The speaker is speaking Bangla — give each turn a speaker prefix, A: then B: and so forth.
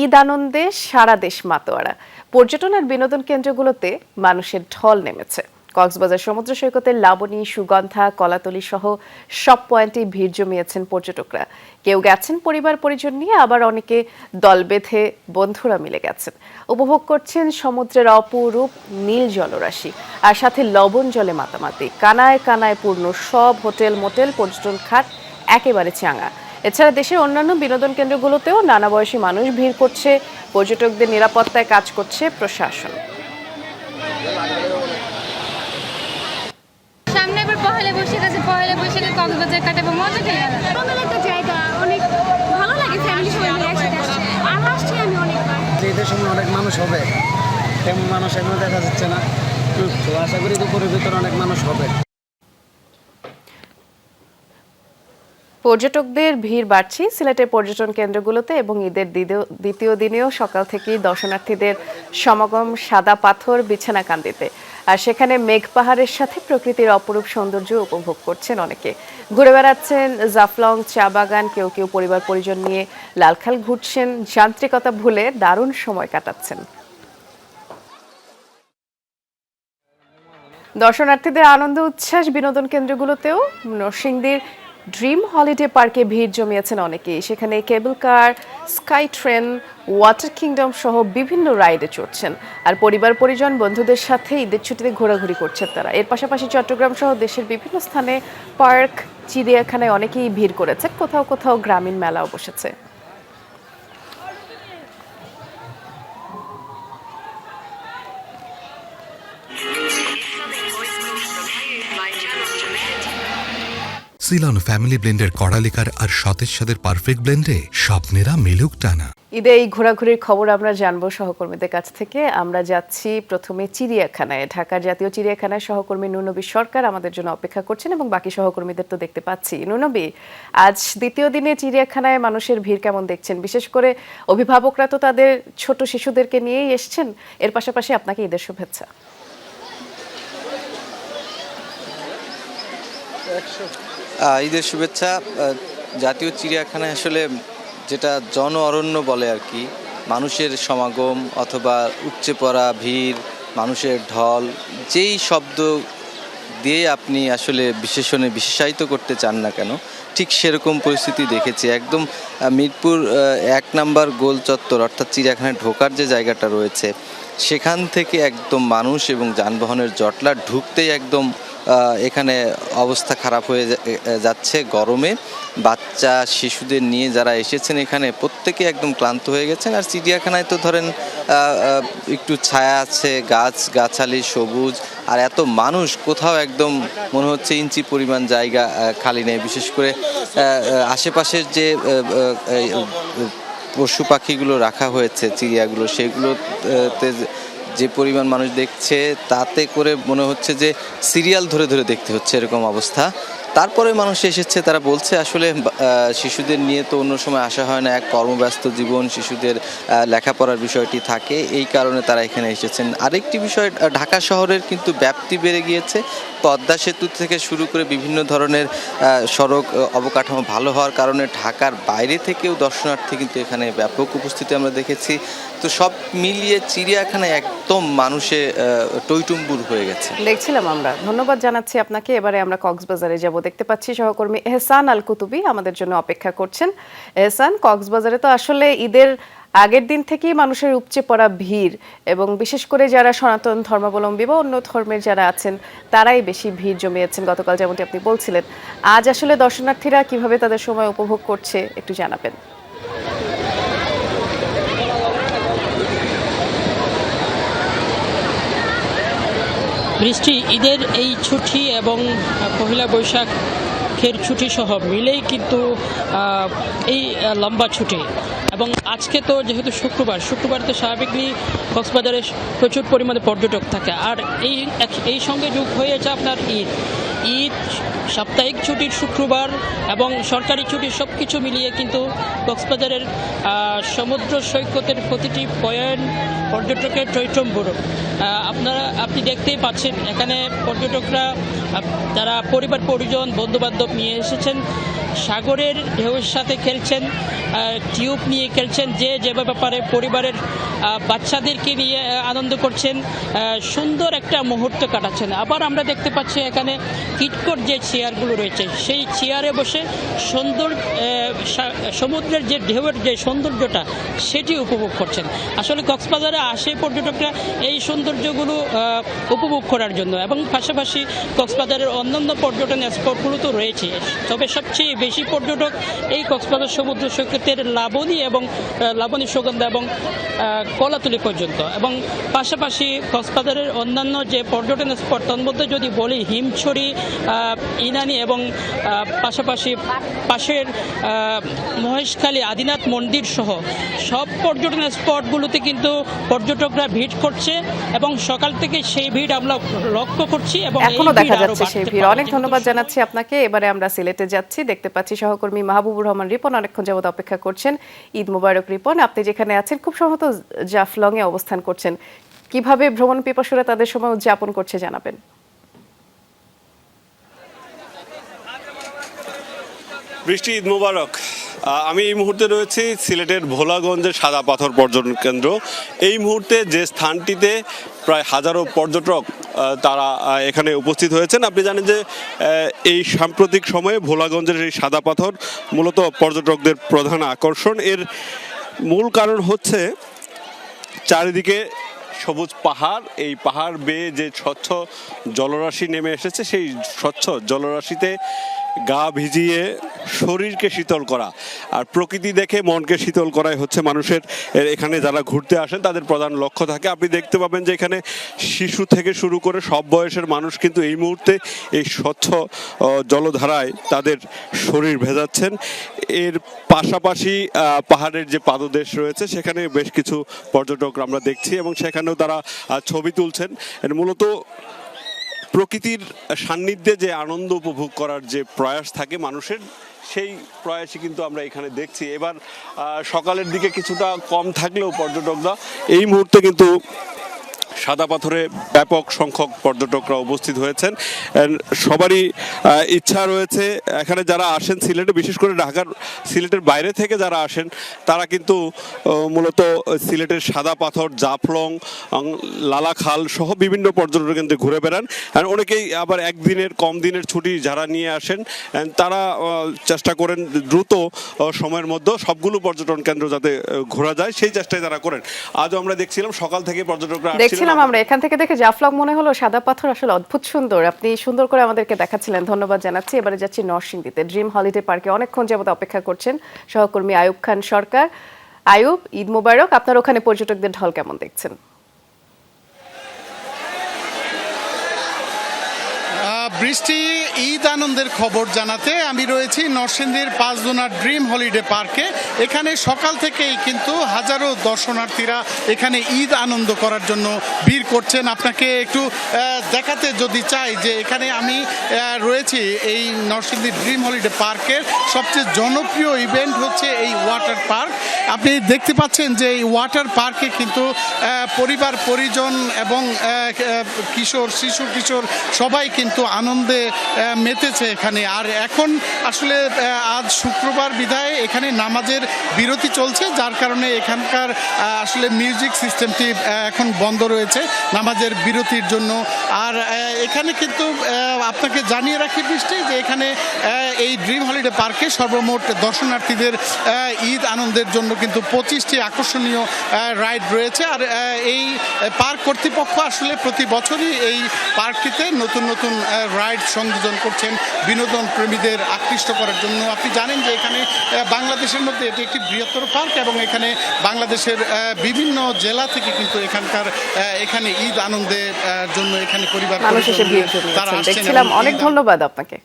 A: ঈদ আনন্দে সারা দেশ মাতোয়ারা। পর্যটন আর বিনোদন কেন্দ্রগুলোতে মানুষের ঢল নেমেছে। কক্সবাজার সমুদ্র সৈকতের লাবণী, সুগন্ধা, কলাতলি সহ সব পয়েন্টে ভিড় জমিয়েছেন পর্যটকরা। কেউ গেছেন পরিবার পরিজন নিয়ে, আবার অনেকে দল বেঁধে বন্ধুরা মিলে গেছেন। উপভোগ করছেন সমুদ্রের অপরূপ নীল জলরাশি আর সাথে লবণ জলে মাতামাতি। কানায় কানায় পূর্ণ সব হোটেল মোটেল, পর্যটন খাত একেবারে চাঙা। এছাড়া দেশের অন্যান্য বিনোদন কেন্দ্রগুলোতেও নানা বয়সী মানুষ ভিড় করছে পর্যটকদের নিরাপত্তায় কাজ করছে প্রশাসন।
B: সামনে এবার পহেলা বৈশাখ আছে পহেলা বৈশাখে কক্সবাজার কাটাবো? মজা
C: একটা জায়গা অনেক ভালো লাগে ফ্যামিলি সবাই একসাথে আর আসছি আমি অনেকবার।
D: যে ঈদের সময় অনেক মানুষ হবে তেমন মানুষ এখনও দেখা যাচ্ছে না। তো আশা করি দুপুরের ভিতরে অনেক মানুষ হবে।
A: পর্যটকদের ভিড় বাড়ছে। সিলেটের পর্যটন কেন্দ্রগুলোতে এবং ঈদের দ্বিতীয়- দিনেও সকাল থেকেই দর্শনার্থীদের সমাগম সাদা পাথর বিছানাকান্দিতে আর সেখানে মেঘ পাহাড়ের সাথে প্রকৃতির অপরূপ সৌন্দর্য উপভোগ করছেন অনেকে। ঘুরে বেড়াচ্ছেন জাফলং, চা বাগান, কেউ কেউ পরিবার পরিজন নিয়ে লালখাল ঘুরছেন। যান্ত্রিকতা ভুলে দারুণ সময় কাটাচ্ছেন। দর্শনার্থীদের আনন্দ, উচ্ছ্বাস বিনোদন কেন্দ্রগুলোতেও নরসিংদীর ড্রিম হলিডে পার্কে ভিড় জমিয়েছেন অনেকেই। সেখানে cable car, sky train, Water Kingdom সহ বিভিন্ন রাইডে চড়ছেন। আর পরিবার, পরিজন, বন্ধুদের সাথে ঈদের ছুটিতে ঘোরাঘুরি করছেন তারা। এর পাশাপাশি চট্টগ্রাম সহ দেশের বিভিন্ন স্থানে পার্ক, চিড়িয়াখানায় অনেকেই ভিড় করেছে কোথাও কোথাও গ্রামীণ মেলাও বসেছে।
E: সিলন ফ্যামিলি ব্লেন্ডের কড়ালিকার আর সতেজ সাদের পারফেক্ট ব্লেন্ডে স্বপ্নেরা মেলুক টানা।
A: ঈদে এই ঘোরাঘুরির খবর আমরা জানব সহকর্মীদের কাছ থেকে। আমরা যাচ্ছি প্রথমে চিড়িয়াখানায়। ঢাকার জাতীয় চিড়িয়াখানায় সহকর্মী নুনবী সরকার আমাদের জন্য অপেক্ষা করছেন এবং বাকি সহকর্মীদের তো দেখতে পাচ্ছি। নুনবী আজ দ্বিতীয় দিনে চিড়িয়াখানায় মানুষের ভিড় কেমন দেখছেন? বিশেষ করে অভিভাবকরা তো তাদের ছোট শিশুদেরকে নিয়েই এসছেন। এর পাশাপাশি আপনাকে ঈদের শুভেচ্ছা।
F: ঈদের শুভেচ্ছা। জাতীয় চিড়িয়াখানায় আসলে যেটা জন অরণ্য বলে আর কি, মানুষের সমাগম অথবা উপচে পড়া ভিড়, মানুষের ঢল, যেই শব্দ দিয়ে আপনি আসলে বিশেষণে বিশেষায়িত করতে চান না কেন, ঠিক সেরকম পরিস্থিতি দেখেছি। একদম মিরপুর এক নাম্বার গোল চত্বর অর্থাৎ চিড়িয়াখানায় ঢোকার যে জায়গাটা রয়েছে, সেখান থেকে একদম মানুষ এবং যানবাহনের জটলা ঢুকতেই একদম এখানে অবস্থা খারাপ হয়ে যাচ্ছে গরমে। বাচ্চা, শিশুদের নিয়ে যারা এসেছেন এখানে, প্রত্যেকে একদম ক্লান্ত হয়ে গেছেন। আর চিড়িয়াখানায় তো ধরেন একটু ছায়া আছে, গাছ, গাছালি, সবুজ। আর এত মানুষ, কোথাও একদম মনে হচ্ছে ইঞ্চি পরিমাণ জায়গা খালি নেই। বিশেষ করে আশেপাশের যে পশু পাখিগুলো রাখা হয়েছে, চিড়িয়াগুলো, সেগুলোতে যে পরিমাণ মানুষ দেখছে, তাতে করে মনে হচ্ছে যে সিরিয়াল ধরে ধরে দেখতে হচ্ছে এরকম অবস্থা। তারপরে মানুষ এসেছে, তারা বলছে আসলে শিশুদের নিয়ে তো অন্য সময় আসা হয় না, এক কর্মব্যস্ত জীবন, শিশুদের লেখাপড়ার বিষয়টি থাকে। এই কারণে তারা এখানে এসেছেন। আরেকটি বিষয় ঢাকা শহরের কিন্তু ব্যাপ্তি বেড়ে গিয়েছে। পদ্মা সেতু থেকে শুরু করে বিভিন্ন ধরনের সড়ক অবকাঠামো ভালো হওয়ার কারণে ঢাকার বাইরে থেকেও দর্শনার্থী কিন্তু এখানে ব্যাপক উপস্থিতি আমরা দেখেছি। তো সব মিলিয়ে চিড়িয়াখানা একদম মানুষে টইটুম্বুর হয়ে গেছে।
A: দেখছিলাম আমরা। ধন্যবাদ জানাচ্ছি আপনাকে। এবারে আমরা কক্সবাজারে যাব। দেখতে পাচ্ছি সহকর্মী এহসান আল কুতুবি আমাদের জন্য অপেক্ষা করছেন। এহসান, কক্সবাজারে তো আসলে ঈদের আগের দিন থেকেই মানুষের উপচে পড়া ভিড় এবং বিশেষ করে যারা সনাতন ধর্মাবলম্বী বা অন্য ধর্মের যারা আছেন, তারাই বেশি ভিড় জমিয়েছেন। গতকাল যেমনটি আপনি বলছিলেন, আজ আসলে দর্শনার্থীরা কীভাবে তাদের সময় উপভোগ করছে একটু জানাবেন।
G: বৃষ্টি, ঈদের এই ছুটি এবং পহেলা বৈশাখের ছুটি সহ মিলেই কিন্তু এই লম্বা ছুটি। এবং আজকে তো যেহেতু শুক্রবার শুক্রবার তো স্বাভাবিকই কক্সবাজারে প্রচুর পরিমাণে পর্যটক থাকে। আর এই এই সঙ্গে যোগ হয়েছে আপনার ঈদ। ঈদ সাপ্তাহিক ছুটির শুক্রবার এবং সরকারি ছুটির সব কিছু মিলিয়ে কিন্তু কক্সবাজারের সমুদ্র সৈকতের প্রতিটি পয়েন্ট পর্যটকের চৈত্রম্বর আপনারা, আপনি দেখতেই পাচ্ছেন, এখানে পর্যটকরা তারা পরিবার পরিজন বন্ধুবান্ধব নিয়ে এসেছেন। সাগরের ঢেউয়ের সাথে খেলছেন টিউব নিয়ে খেলছেন, যে যেভাবে ব্যাপারে পরিবারের বাচ্চাদেরকে নিয়ে আনন্দ করছেন সুন্দর একটা মুহূর্ত কাটাচ্ছেন। আবার আমরা দেখতে পাচ্ছি এখানে কিটকট যে চেয়ারগুলো রয়েছে, সেই চেয়ারে বসে সুন্দর সমুদ্রের যে ঢেউয়ের যে সৌন্দর্যটা, সেটি উপভোগ করছেন। আসলে কক্সবাজারে আসে পর্যটকরা এই সৌন্দর্যগুলো উপভোগ করার জন্য। এবং পাশাপাশি কক্সবাজারের অন্যান্য পর্যটন স্পটগুলো তো রয়েছে। তবে সবচেয়ে বেশি পর্যটক এই কক্সবাজার সমুদ্র সৈকতের লাবণী এবং লাবণী সুগন্ধা এবং কলাতুলি পর্যন্ত। এবং পাশাপাশি কক্সবাজারের অন্যান্য যে পর্যটন স্পট তন্মধ্যে যদি বলি হিমছড়ি ইনানি এবং পাশাপাশি পাশের মহেশখালী আদিনাথ মন্দির সহ সব পর্যটন স্পটগুলোতে কিন্তু পর্যটকরা ভিড় করছে এবং সকাল থেকে সেই ভিড় আমরা লক্ষ্য করছি এবং এখনও
A: দেখা যাচ্ছে সেই ভিড়। অনেক ধন্যবাদ জানাচ্ছি আপনাকে। এবারে আমরা সিলেটে যাচ্ছি দেখতে পাচ্ছি সহকর্মী মাহবুবুর রহমান রিপন অনেকক্ষণ যাবত অপেক্ষা করছেন। ঈদ মুবারক, রিপন। আপনি যেখানে আছেন, খুব সম্ভবত জাফলং এ অবস্থান করছেন। কীভাবে ভ্রমণ পিপাসুরা তাদের সময় উদযাপন করছে জানাবেন।
H: বৃষ্টি, ঈদ মোবারক। আমি এই মুহূর্তে রয়েছি সিলেটের ভোলাগঞ্জের সাদা পাথর পর্যটন কেন্দ্র। এই মুহূর্তে যে স্থানটিতে প্রায় হাজারো পর্যটক তারা এখানে উপস্থিত হয়েছেন। আপনি জানেন যে এই সাম্প্রতিক সময়ে ভোলাগঞ্জের এই সাদা পাথর মূলত পর্যটকদের প্রধান আকর্ষণ। এর মূল কারণ হচ্ছে চারিদিকে সবুজ পাহাড়। এই পাহাড় বেয়ে যে স্বচ্ছ জলরাশি নেমে এসেছে, সেই স্বচ্ছ জলরাশিতে গা ভিজিয়ে শরীরকে শীতল করা। আর প্রকৃতি দেখে মনকে শীতল করাই হচ্ছে মানুষের এখানে যারা ঘুরতে আসেন তাদের প্রধান লক্ষ্য থাকে। আপনি দেখতে পাবেন যে এখানে শিশু থেকে শুরু করে সব বয়সের মানুষ কিন্তু এই মুহূর্তে এই স্বচ্ছ জলধারায় তাদের শরীর ভেজাচ্ছেন। এর পাশাপাশি পাহাড়ের যে পাদদেশ রয়েছে সেখানে বেশ কিছু পর্যটক আমরা দেখছি এবং সেখানেও তারা ছবি তুলছেন। মূলত প্রকৃতির সান্নিধ্যে যে আনন্দ উপভোগ করার যে প্রয়াস থাকে মানুষের, সেই প্রয়াসই কিন্তু আমরা এখানে দেখছি। এবার সকালের দিকে কিছুটা কম থাকলেও পর্যটকরা এই মুহূর্তে কিন্তু সাদা পাথরে ব্যাপক সংখ্যক পর্যটকরা উপস্থিত হয়েছেন। সবারই ইচ্ছা রয়েছে, এখানে যারা আসেন সিলেটে, বিশেষ করে ঢাকার সিলেটের বাইরে থেকে যারা আসেন, তারা কিন্তু মূলত সিলেটের সাদা পাথর, জাফলং লালাখাল সহ বিভিন্ন পর্যটন কেন্দ্রে ঘুরে বেড়ান। আর অনেকেই আবার একদিনের, কম দিনের ছুটি যারা নিয়ে আসেন তারা চেষ্টা করেন দ্রুত সময়ের মধ্যে সবগুলো পর্যটন কেন্দ্র যাতে ঘোরা যায়, সেই চেষ্টাই তারা করেন। আজও আমরা দেখছিলাম, সকাল থেকে পর্যটকরা।
A: দেখছিলাম আমরা, এখান থেকে দেখে জাফলং মনে হলো সাদা পাথর আসলে অদ্ভুত সুন্দর। আপনি সুন্দর করে আমাদেরকে দেখাচ্ছিলেন, ধন্যবাদ জানাচ্ছি। এবারে যাচ্ছি নরসিংদীতে ড্রিম হলিডে পার্কে অনেকক্ষণ যাবত অপেক্ষা করছেন সহকর্মী আয়ুব খান সরকার। আয়ুব, ঈদ মোবারক, আপনার ওখানে পর্যটকদের ঢল কেমন দেখছেন?
I: বৃষ্টি ঈদ আনন্দের খবর জানাতে আমি রয়েছি নরসিংদীর পাঁচদোনার ড্রিম হলিডে পার্কে। এখানে সকাল থেকেই কিন্তু হাজারো দর্শনার্থীরা এখানে ঈদ আনন্দ করার জন্য ভিড় করছেন। আপনাকে একটু দেখাতে যদি চাই যে এখানে আমি রয়েছি এই নরসিংদী ড্রিম হলিডে পার্কের সবচেয়ে জনপ্রিয় ইভেন্ট হচ্ছে এই ওয়াটার পার্ক। আপনি দেখতে পাচ্ছেন যে এই ওয়াটার পার্কে কিন্তু পরিবার, পরিজন এবং কিশোর, শিশু, কিশোর সবাই কিন্তু আনন্দে মেতেছে এখানে। আর এখন আসলে আজ শুক্রবার বিদায়, এখানে নামাজের বিরতি চলছে, যার কারণে এখানকার আসলে মিউজিক সিস্টেমটি এখন বন্ধ রয়েছে নামাজের বিরতির জন্য। আর এখানে কিন্তু আপনাকে জানিয়ে রাখি বৃষ্টি, যে এখানে এই ড্রিম হলিডে পার্কে সর্বমোট দর্শনার্থীদের ঈদ আনন্দের জন্য কিন্তু পঁচিশটি আকর্ষণীয় রাইড রয়েছে। আর এই পার্ক কর্তৃপক্ষ আসলে প্রতি বছরই এই পার্কটিতে নতুন নতুন রাইড সংযোজন করছেন বিনোদন প্রেমীদের আকৃষ্ট করার জন্য। আপনি জানেন যে এখানে বাংলাদেশের মধ্যে এটি একটি বৃহত্তর পার্ক এবং এখানে বাংলাদেশের বিভিন্ন জেলা থেকে কিন্তু এখানকার এখানে ঈদ আনন্দের জন্য এখানে পরিবার তারা আসছেন
A: অনেক ধন্যবাদ আপনাকে।